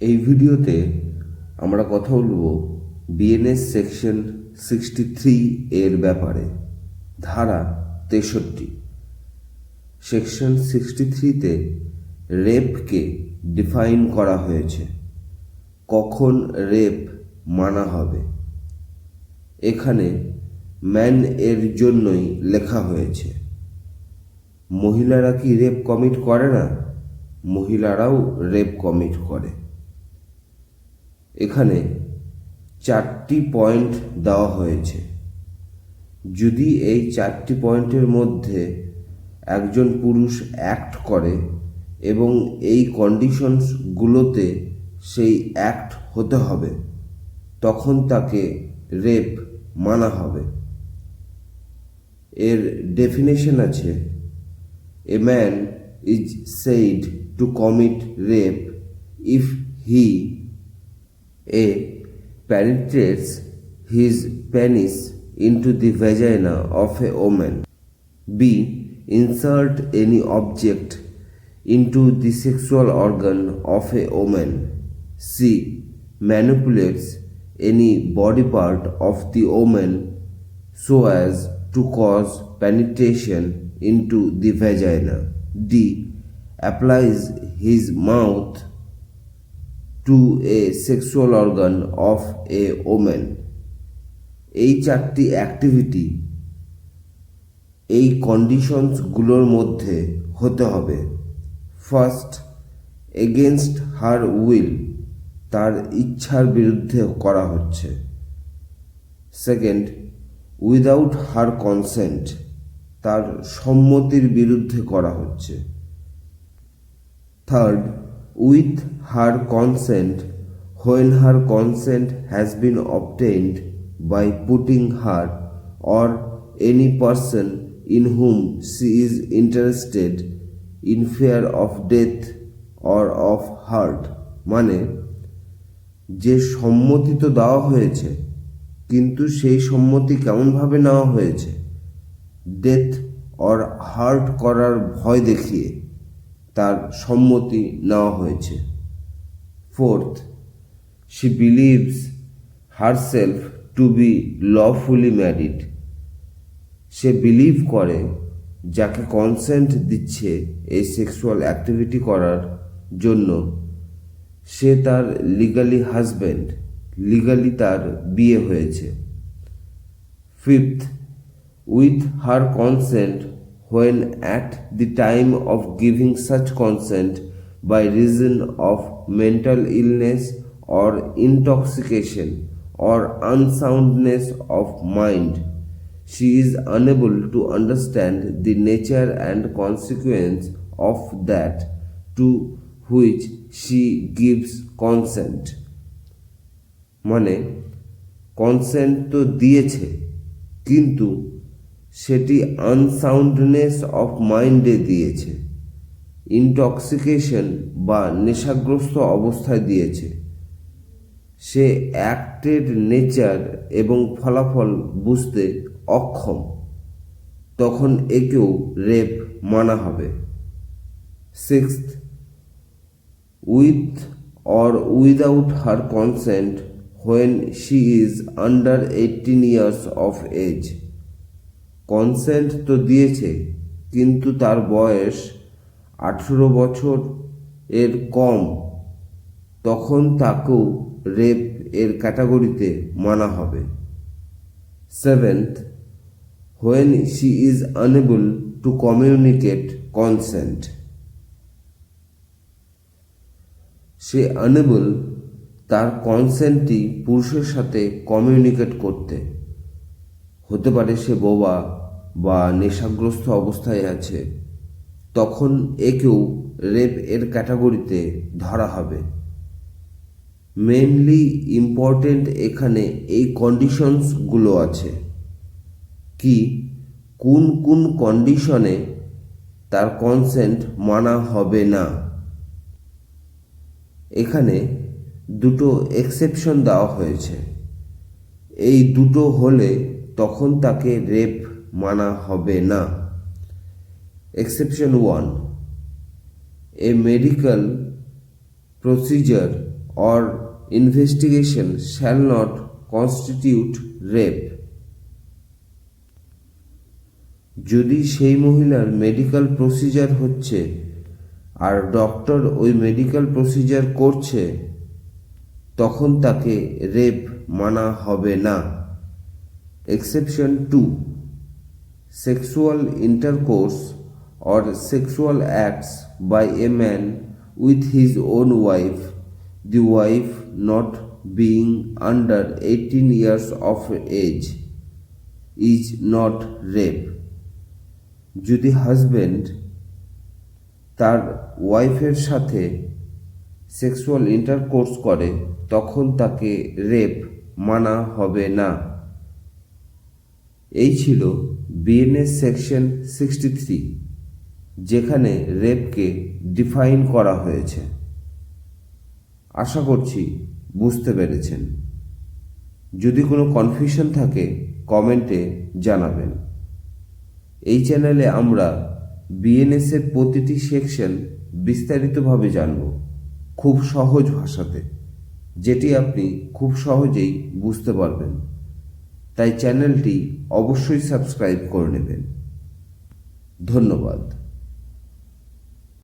এই ভিডিওতে আমরা কথা বলব বিএনএস সেকশন সিক্সটি থ্রি এর ব্যাপারে, ধারা তেষট্টি। সেকশন সিক্সটি থ্রিতে রেপকে ডিফাইন করা হয়েছে। কখন রেপ মানা হবে? এখানে ম্যান এর জন্যই লেখা হয়েছে। মহিলারা কি রেপ কমিট করে না? মহিলারাও রেপ কমিট করে। এখানে চারটি পয়েন্ট দেওয়া হয়েছে। যদি এই চারটি পয়েন্টের মধ্যে একজন পুরুষ অ্যাক্ট করে এবং এই কন্ডিশনসগুলোতে সেই অ্যাক্ট হতে হবে, তখন তাকে রেপ মানা হবে। এর ডেফিনেশন আছে a man is said to commit rape if he a penetrates his penis into the vagina of a woman. B. Insert any object into the sexual organ of a woman. C. Manipulates any body part of the woman so as to cause penetration into the vagina. D. Applies his mouth to a sexual organ of a women এই চারটি activity এই কন্ডিশনসগুলোর মধ্যে হতে হবে। First against her will তার ইচ্ছার বিরুদ্ধে করা হচ্ছে। সেকেন্ড উইদাউট হার কনসেন্ট তার সম্মতির বিরুদ্ধে করা হচ্ছে। Third with her consent, when her consent has been obtained by putting her, or any person in whom she is interested in fear of death or of hurt. মানে যে সম্মতি তো দেওয়া হয়েছে, কিন্তু সেই সম্মতি কেমনভাবে নেওয়া হয়েছে? ডেথ অর হার্ট করার ভয় দেখিয়ে। তার সম্মতি নেওয়া হয়েছে। Fourth she believes herself to be lawfully married say believe করে, যাকে কনসেন্ট দিচ্ছে এই সেক্সুয়াল অ্যাক্টিভিটি করার জন্য। সে তার লিগালি হাজব্যান্ড লিগালি তার বিয়ে হয়েছে। Fifth with her consent when at the time of giving such consent by reason of mental illness or intoxication or unsoundness of mind she is unable to understand the nature and consequence of that to which she gives consent মানে consent তো দিয়েছে কিন্তু সেটি আনসাউন্ডনেস of মাইন্ডে দিয়েছে intoxication বা নেশাগ্রস্ত অবস্থায় দিয়েছে। সে অ্যাক্টের নেচার এবং ফলাফল বুঝতে অক্ষম, তখন একেও রেপ মানা হবে। Six with or without her consent when she is under eighteen years of age consent তো দিয়েছে, কিন্তু তার বয়স আঠেরো বছর এর কম। তখন তাকেও রেপ এর ক্যাটাগরিতে মানা হবে। Seventh when she is unable to communicate consent say unable তার কনসেন্টটি পুরুষের সাথে কমিউনিকেট করতে। হতে পারে সে বোবা বা নেশাগ্রস্ত অবস্থায় আছে, তখন একেও রেপ এর ক্যাটাগরিতে ধরা হবে। মেনলি ইম্পর্টেন্ট এখানে এই কন্ডিশনসগুলো আছে। কি? কোন কোন কন্ডিশনে তার কনসেন্ট মানা হবে না? এখানে দুটো এক্সেপশন দেওয়া হয়েছে। এই দুটো হলে তখন তাকে রেপ মানা হবে না। Exception one a medical procedure or investigation shall not constitute rape. যদি সেই মহিলার মেডিকেল প্রসিজার হচ্ছে আর ডক্টর ওই মেডিকেল প্রসিজার করছে, তখন তাকে রেপ মানা হবে না। Exception two sexual intercourse or sexual acts by a man with his own wife, the wife not being under 18 years of age, is not rape. যদি হাজবেন্ড তার ওয়াইফের সাথে সেক্সুয়াল ইন্টারকোর্স করে তখন তাকে রেপ মানা হবে না এই ছিল বিএনএস সেকশন সিক্সটি থ্রি যেখানে রেপকে ডিফাইন করা হয়েছে। আশা করছি বুঝতে পেরেছেন। যদি কোনো কনফিউশন থাকে কমেন্টে জানাবেন। এই চ্যানেলে আমরা বিএনএস এর প্রতিটি সেকশন বিস্তারিতভাবে জানব, খুব সহজ ভাষাতে, যেটি আপনি খুব সহজেই বুঝতে পারবেন। তাই চ্যানেলটি অবশ্যই সাবস্ক্রাইব করে নেবেন। ধন্যবাদ।